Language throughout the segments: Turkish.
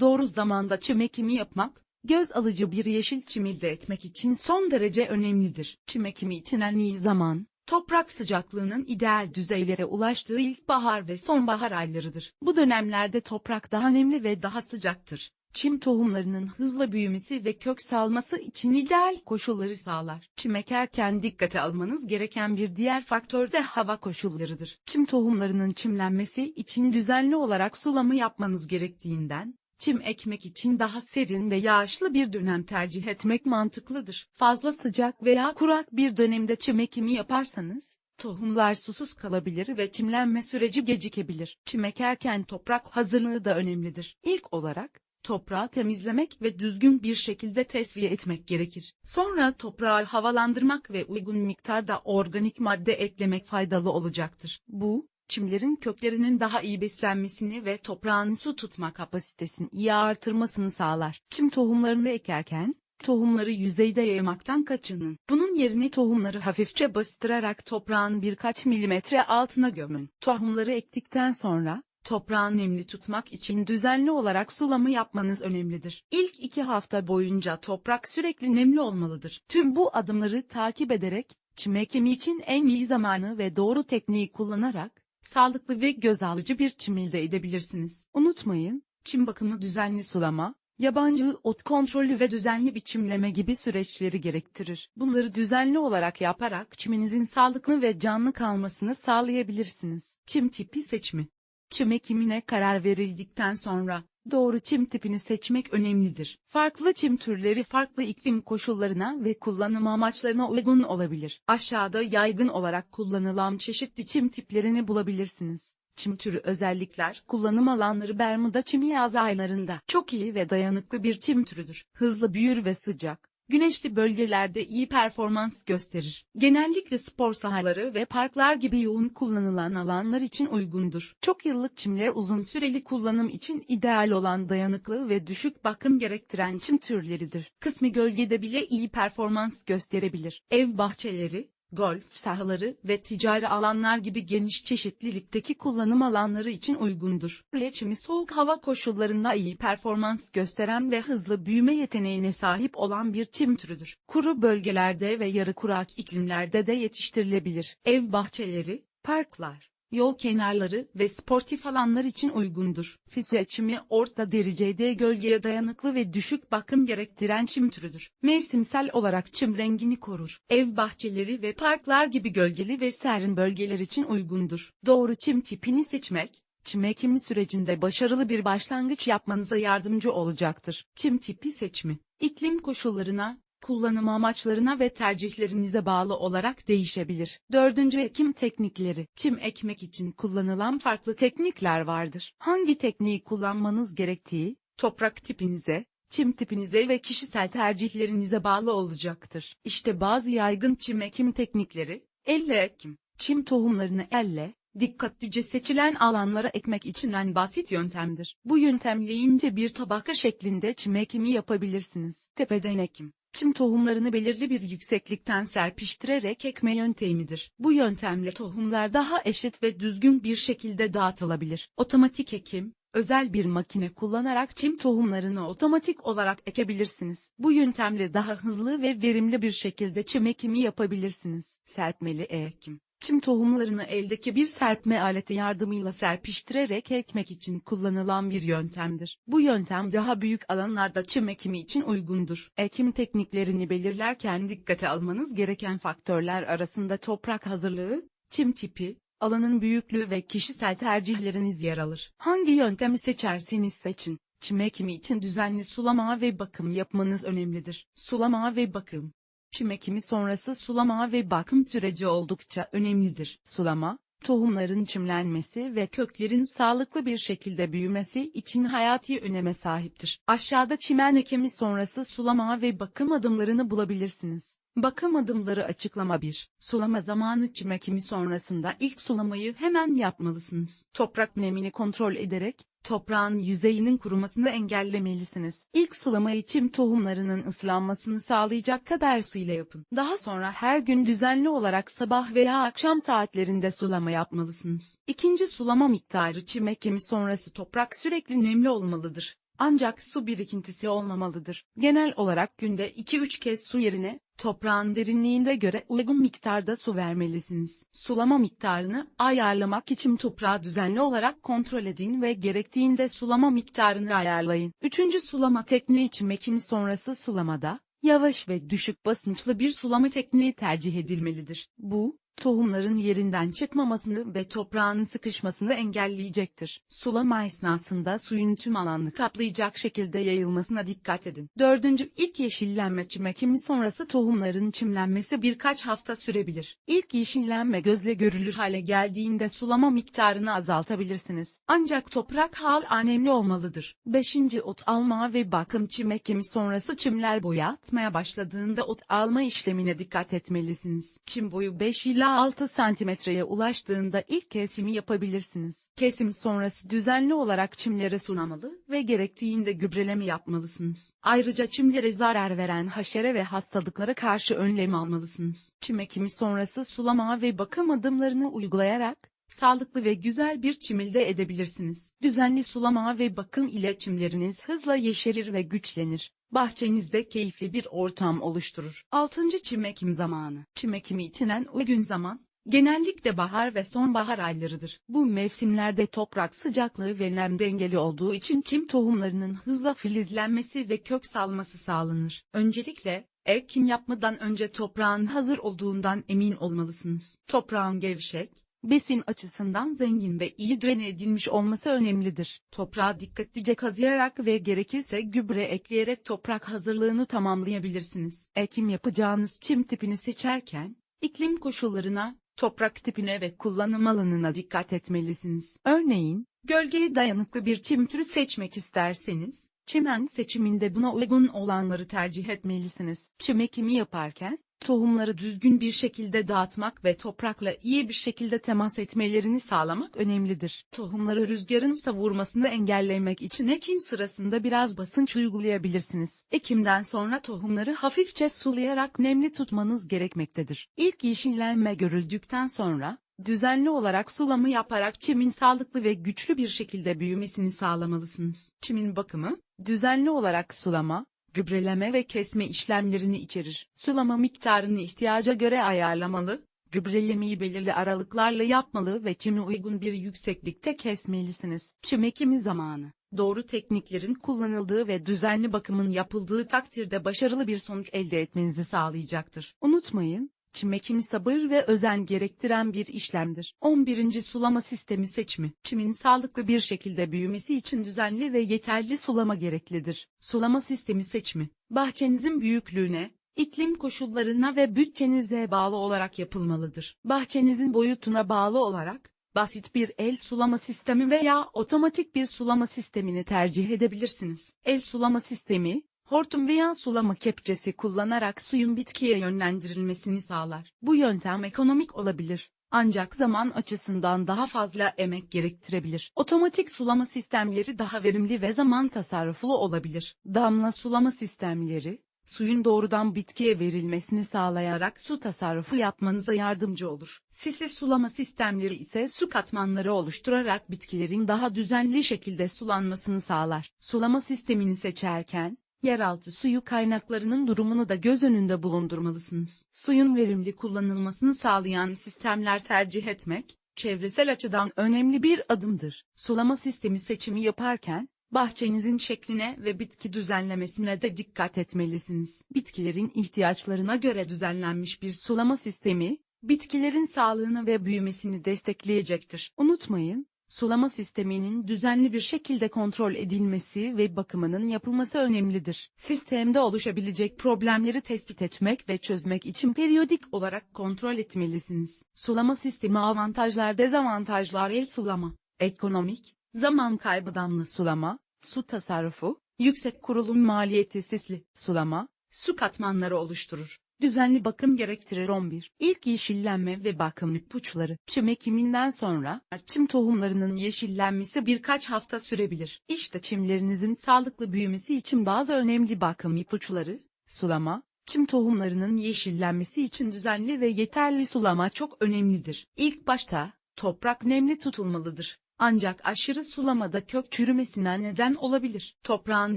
Doğru zamanda çim ekimi yapmak, göz alıcı bir yeşil çim elde etmek için son derece önemlidir. Çim ekimi için en iyi zaman, toprak sıcaklığının ideal düzeylere ulaştığı ilkbahar ve sonbahar aylarıdır. Bu dönemlerde toprak daha nemli ve daha sıcaktır. Çim tohumlarının hızla büyümesi ve kök salması için ideal koşulları sağlar. Çim ekerken dikkate almanız gereken bir diğer faktör de hava koşullarıdır. Çim tohumlarının çimlenmesi için düzenli olarak sulama yapmanız gerektiğinden, çim ekmek için daha serin ve yağışlı bir dönem tercih etmek mantıklıdır. Fazla sıcak veya kurak bir dönemde çim ekimi yaparsanız, tohumlar susuz kalabilir ve çimlenme süreci gecikebilir. Çim ekerken toprak hazırlığı da önemlidir. İlk olarak, toprağı temizlemek ve düzgün bir şekilde tesviye etmek gerekir. Sonra toprağı havalandırmak ve uygun miktarda organik madde eklemek faydalı olacaktır. Bu, çimlerin köklerinin daha iyi beslenmesini ve toprağın su tutma kapasitesini iyi artırmasını sağlar. Çim tohumlarını ekerken, tohumları yüzeyde yaymaktan kaçının. Bunun yerine tohumları hafifçe bastırarak toprağın birkaç milimetre altına gömün. Tohumları ektikten sonra, toprağı nemli tutmak için düzenli olarak sulama yapmanız önemlidir. İlk iki hafta boyunca toprak sürekli nemli olmalıdır. Tüm bu adımları takip ederek, çim ekimi için en iyi zamanı ve doğru tekniği kullanarak, sağlıklı ve göz alıcı bir çim elde edebilirsiniz. Unutmayın, çim bakımı düzenli sulama, yabancı ot kontrolü ve düzenli biçimleme gibi süreçleri gerektirir. Bunları düzenli olarak yaparak çiminizin sağlıklı ve canlı kalmasını sağlayabilirsiniz. Çim tipi seçimi Çim ekimine karar verildikten sonra, doğru çim tipini seçmek önemlidir. Farklı çim türleri farklı iklim koşullarına ve kullanım amaçlarına uygun olabilir. Aşağıda yaygın olarak kullanılan çeşitli çim tiplerini bulabilirsiniz. Çim türü özellikler, kullanım alanları Bermuda çimi yaz aylarında çok iyi ve dayanıklı bir çim türüdür. Hızlı büyür ve sıcak, güneşli bölgelerde iyi performans gösterir. Genellikle spor sahaları ve parklar gibi yoğun kullanılan alanlar için uygundur. Çok yıllık çimler uzun süreli kullanım için ideal olan dayanıklı ve düşük bakım gerektiren çim türleridir. Kısmi gölgede bile iyi performans gösterebilir. Ev bahçeleri, golf sahaları ve ticari alanlar gibi geniş çeşitlilikteki kullanım alanları için uygundur. Leçimi soğuk hava koşullarında iyi performans gösteren ve hızlı büyüme yeteneğine sahip olan bir çim türüdür. Kuru bölgelerde ve yarı kurak iklimlerde de yetiştirilebilir. Ev bahçeleri, parklar, yol kenarları ve sportif alanlar için uygundur. Fise çimi orta derecede gölgeye dayanıklı ve düşük bakım gerektiren çim türüdür. Mevsimsel olarak çim rengini korur. Ev bahçeleri ve parklar gibi gölgeli ve serin bölgeler için uygundur. Doğru çim tipini seçmek, çim ekimi sürecinde başarılı bir başlangıç yapmanıza yardımcı olacaktır. Çim tipi seçimi, iklim koşullarına, kullanım amaçlarına ve tercihlerinize bağlı olarak değişebilir. Dördüncü ekim teknikleri. Çim ekmek için kullanılan farklı teknikler vardır. Hangi tekniği kullanmanız gerektiği, toprak tipinize, çim tipinize ve kişisel tercihlerinize bağlı olacaktır. İşte bazı yaygın çim ekim teknikleri, elle ekim, çim tohumlarını elle, dikkatlice seçilen alanlara ekmek için en basit yöntemdir. Bu yöntemle ince bir tabaka şeklinde çim ekimi yapabilirsiniz. Tepeden ekim, çim tohumlarını belirli bir yükseklikten serpiştirerek ekme yöntemidir. Bu yöntemle tohumlar daha eşit ve düzgün bir şekilde dağıtılabilir. Otomatik ekim, özel bir makine kullanarak çim tohumlarını otomatik olarak ekebilirsiniz. Bu yöntemle daha hızlı ve verimli bir şekilde çim ekimi yapabilirsiniz. Serpmeli ekim Çim tohumlarını eldeki bir serpme aleti yardımıyla serpiştirerek ekmek için kullanılan bir yöntemdir. Bu yöntem daha büyük alanlarda çim ekimi için uygundur. Ekim tekniklerini belirlerken dikkate almanız gereken faktörler arasında toprak hazırlığı, çim tipi, alanın büyüklüğü ve kişisel tercihleriniz yer alır. Hangi yöntemi seçerseniz seçin. Çim ekimi için düzenli sulama ve bakım yapmanız önemlidir. Sulama ve bakım Çim ekimi sonrası sulama ve bakım süreci oldukça önemlidir. Sulama, tohumların çimlenmesi ve köklerin sağlıklı bir şekilde büyümesi için hayati öneme sahiptir. Aşağıda çimen ekimi sonrası sulama ve bakım adımlarını bulabilirsiniz. Bakım adımları açıklama 1. Sulama zamanı çim ekimi sonrasında ilk sulamayı hemen yapmalısınız. Toprak nemini kontrol ederek, toprağın yüzeyinin kurumasını engellemelisiniz. İlk sulamayı çim tohumlarının ıslanmasını sağlayacak kadar su ile yapın. Daha sonra her gün düzenli olarak sabah veya akşam saatlerinde sulama yapmalısınız. İkinci sulama miktarı çim ekimi sonrası toprak sürekli nemli olmalıdır. Ancak su birikintisi olmamalıdır. Genel olarak günde 2-3 kez su yerine, toprağın derinliğinde göre uygun miktarda su vermelisiniz. Sulama miktarını ayarlamak için toprağı düzenli olarak kontrol edin ve gerektiğinde sulama miktarını ayarlayın. Üçüncü sulama tekniği için mekin sonrası sulamada, yavaş ve düşük basınçlı bir sulama tekniği tercih edilmelidir. Bu, tohumların yerinden çıkmamasını ve toprağın sıkışmasını engelleyecektir. Sulama esnasında suyun tüm alanını kaplayacak şekilde yayılmasına dikkat edin. Dördüncü ilk yeşillenme çim ekimi sonrası tohumların çimlenmesi birkaç hafta sürebilir. İlk yeşillenme gözle görülür hale geldiğinde sulama miktarını azaltabilirsiniz. Ancak toprak hal önemli olmalıdır. Beşinci ot alma ve bakım çim ekimi sonrası çimler boyatmaya başladığında ot alma işlemine dikkat etmelisiniz. Çim boyu 5 ila 6 santimetreye ulaştığında ilk kesimi yapabilirsiniz. Kesim sonrası düzenli olarak çimlere sulamalı ve gerektiğinde gübreleme yapmalısınız. Ayrıca çimlere zarar veren haşere ve hastalıklara karşı önlem almalısınız. Çim ekimi sonrası sulama ve bakım adımlarını uygulayarak, sağlıklı ve güzel bir çimilde edebilirsiniz. Düzenli sulama ve bakım ile çimleriniz hızla yeşerir ve güçlenir. Bahçenizde keyifli bir ortam oluşturur. 6. Çim ekim zamanı. Çim ekimi için en uygun zaman, genellikle bahar ve sonbahar aylarıdır. Bu mevsimlerde toprak sıcaklığı ve nem dengeli olduğu için çim tohumlarının hızla filizlenmesi ve kök salması sağlanır. Öncelikle, ekim yapmadan önce toprağın hazır olduğundan emin olmalısınız. Toprağın gevşek, besin açısından zengin ve iyi drene edilmiş olması önemlidir. Toprağı dikkatlice kazıyarak ve gerekirse gübre ekleyerek toprak hazırlığını tamamlayabilirsiniz. Ekim yapacağınız çim tipini seçerken, iklim koşullarına, toprak tipine ve kullanım alanına dikkat etmelisiniz. Örneğin, gölgeye dayanıklı bir çim türü seçmek isterseniz, çimen seçiminde buna uygun olanları tercih etmelisiniz. Çim ekimi yaparken, tohumları düzgün bir şekilde dağıtmak ve toprakla iyi bir şekilde temas etmelerini sağlamak önemlidir. Tohumları rüzgarın savurmasını engellemek için ekim sırasında biraz basınç uygulayabilirsiniz. Ekimden sonra tohumları hafifçe sulayarak nemli tutmanız gerekmektedir. İlk yeşillenme görüldükten sonra, düzenli olarak sulama yaparak çimin sağlıklı ve güçlü bir şekilde büyümesini sağlamalısınız. Çimin bakımı, düzenli olarak sulama, gübreleme ve kesme işlemlerini içerir. Sulama miktarını ihtiyaca göre ayarlamalı, gübrelemeyi belirli aralıklarla yapmalı ve çimi uygun bir yükseklikte kesmelisiniz. Çim ekimi zamanı. Doğru tekniklerin kullanıldığı ve düzenli bakımın yapıldığı takdirde başarılı bir sonuç elde etmenizi sağlayacaktır. Unutmayın, Çim ekimi sabır ve özen gerektiren bir işlemdir. 11. Sulama sistemi seçimi. Çimin sağlıklı bir şekilde büyümesi için düzenli ve yeterli sulama gereklidir. Sulama sistemi seçimi. Bahçenizin büyüklüğüne, iklim koşullarına ve bütçenize bağlı olarak yapılmalıdır. Bahçenizin boyutuna bağlı olarak, basit bir el sulama sistemi veya otomatik bir sulama sistemini tercih edebilirsiniz. El sulama sistemi, hortum veya sulama kepçesi kullanarak suyun bitkiye yönlendirilmesini sağlar. Bu yöntem ekonomik olabilir. Ancak zaman açısından daha fazla emek gerektirebilir. Otomatik sulama sistemleri daha verimli ve zaman tasarruflu olabilir. Damla sulama sistemleri, suyun doğrudan bitkiye verilmesini sağlayarak su tasarrufu yapmanıza yardımcı olur. Sisli sulama sistemleri ise su katmanları oluşturarak bitkilerin daha düzenli şekilde sulanmasını sağlar. Sulama sistemini seçerken, Yeraltı suyu kaynaklarının durumunu da göz önünde bulundurmalısınız. Suyun verimli kullanılmasını sağlayan sistemler tercih etmek, çevresel açıdan önemli bir adımdır. Sulama sistemi seçimi yaparken, bahçenizin şekline ve bitki düzenlemesine de dikkat etmelisiniz. Bitkilerin ihtiyaçlarına göre düzenlenmiş bir sulama sistemi, bitkilerin sağlığını ve büyümesini destekleyecektir. Unutmayın, sulama sisteminin düzenli bir şekilde kontrol edilmesi ve bakımının yapılması önemlidir. Sistemde oluşabilecek problemleri tespit etmek ve çözmek için periyodik olarak kontrol etmelisiniz. Sulama sistemi avantajlar dezavantajlar el sulama, ekonomik, zaman kaybı damla sulama, su tasarrufu, yüksek kurulum maliyeti sisli sulama, su katmanları oluşturur. Düzenli bakım gerektirir 11. İlk yeşillenme ve bakım ipuçları. Çim ekiminden sonra, çim tohumlarının yeşillenmesi birkaç hafta sürebilir. İşte çimlerinizin sağlıklı büyümesi için bazı önemli bakım ipuçları, sulama, çim tohumlarının yeşillenmesi için düzenli ve yeterli sulama çok önemlidir. İlk başta, toprak nemli tutulmalıdır. Ancak aşırı sulamada kök çürümesine neden olabilir. Toprağın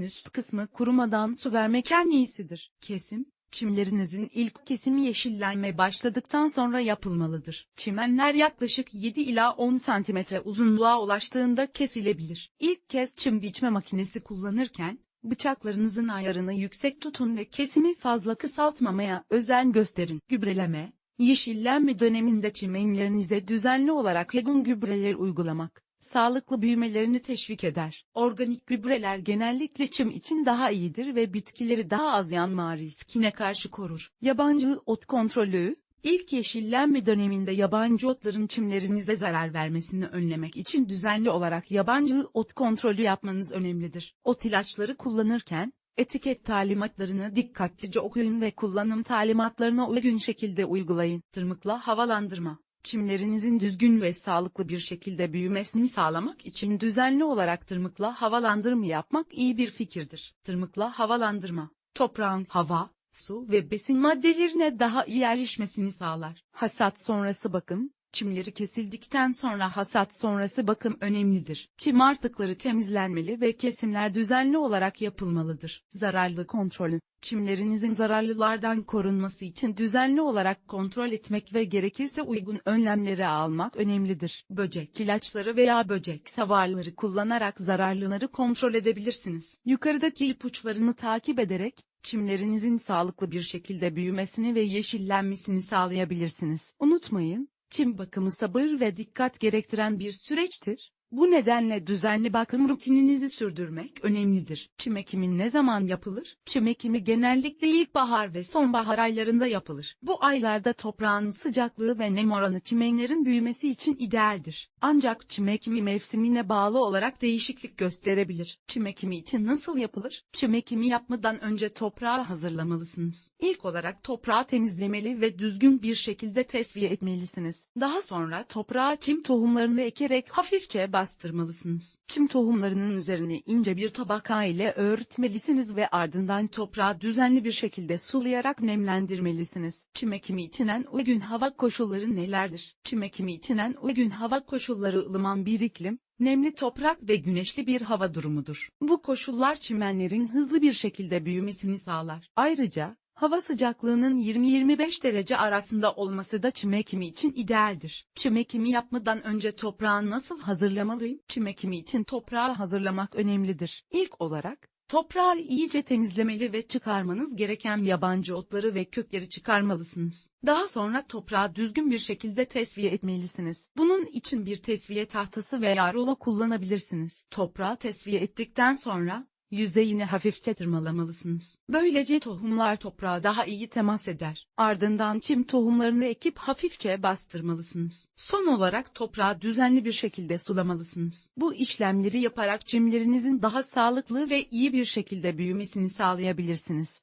üst kısmı kurumadan su vermek en iyisidir. Kesim, Çimlerinizin ilk kesimi yeşillenme başladıktan sonra yapılmalıdır. Çimenler yaklaşık 7 ila 10 cm uzunluğa ulaştığında kesilebilir. İlk kez çim biçme makinesi kullanırken, bıçaklarınızın ayarını yüksek tutun ve kesimi fazla kısaltmamaya özen gösterin. Gübreleme, yeşillenme döneminde çimenlerinize düzenli olarak uygun gübreler uygulamak, sağlıklı büyümelerini teşvik eder. Organik gübreler genellikle çim için daha iyidir ve bitkileri daha az yanma riskine karşı korur. Yabancı ot kontrolü, İlk yeşillenme döneminde yabancı otların çimlerinize zarar vermesini önlemek için düzenli olarak yabancı ot kontrolü yapmanız önemlidir. Ot ilaçları kullanırken, etiket talimatlarını dikkatlice okuyun ve kullanım talimatlarına uygun şekilde uygulayın. Tırmıkla havalandırma Çimlerinizin düzgün ve sağlıklı bir şekilde büyümesini sağlamak için düzenli olarak tırmıkla havalandırma yapmak iyi bir fikirdir. Tırmıkla havalandırma, toprağın hava, su ve besin maddelerine daha iyi erişmesini sağlar. Hasat sonrası bakım, Çimleri kesildikten sonra hasat sonrası bakım önemlidir. Çim artıkları temizlenmeli ve kesimler düzenli olarak yapılmalıdır. Zararlı kontrolü Çimlerinizin zararlılardan korunması için düzenli olarak kontrol etmek ve gerekirse uygun önlemleri almak önemlidir. Böcek ilaçları veya böcek savarları kullanarak zararlıları kontrol edebilirsiniz. Yukarıdaki ipuçlarını takip ederek, çimlerinizin sağlıklı bir şekilde büyümesini ve yeşillenmesini sağlayabilirsiniz. Unutmayın, Çim bakımı sabır ve dikkat gerektiren bir süreçtir. Bu nedenle düzenli bakım rutininizi sürdürmek önemlidir. Çim ekimi ne zaman yapılır? Çim ekimi genellikle ilkbahar ve sonbahar aylarında yapılır. Bu aylarda toprağın sıcaklığı ve nem oranı çimenlerin büyümesi için idealdir. Ancak çim ekimi mevsimine bağlı olarak değişiklik gösterebilir. Çim ekimi için nasıl yapılır? Çim ekimi yapmadan önce toprağı hazırlamalısınız. İlk olarak toprağı temizlemeli ve düzgün bir şekilde tesviye etmelisiniz. Daha sonra toprağa çim tohumlarını ekerek hafifçe bastırmalısınız. Çim tohumlarının üzerine ince bir tabaka ile örtmelisiniz ve ardından toprağı düzenli bir şekilde sulayarak nemlendirmelisiniz. Çim ekimi için en uygun hava koşulları nelerdir? Çim ekimi için en uygun hava koşulları ılıman bir iklim, nemli toprak ve güneşli bir hava durumudur. Bu koşullar çimenlerin hızlı bir şekilde büyümesini sağlar. Ayrıca, Hava sıcaklığının 20-25 derece arasında olması da çim ekimi için idealdir. Çim ekimi yapmadan önce toprağı nasıl hazırlamalıyım? Çim ekimi için toprağı hazırlamak önemlidir. İlk olarak, Toprağı iyice temizlemeli ve çıkarmanız gereken yabancı otları ve kökleri çıkarmalısınız. Daha sonra toprağı düzgün bir şekilde tesviye etmelisiniz. Bunun için bir tesviye tahtası veya rulo kullanabilirsiniz. Toprağı tesviye ettikten sonra, yüzeyini hafifçe tırmalamalısınız. Böylece tohumlar toprağa daha iyi temas eder. Ardından çim tohumlarını ekip hafifçe bastırmalısınız. Son olarak toprağı düzenli bir şekilde sulamalısınız. Bu işlemleri yaparak çimlerinizin daha sağlıklı ve iyi bir şekilde büyümesini sağlayabilirsiniz.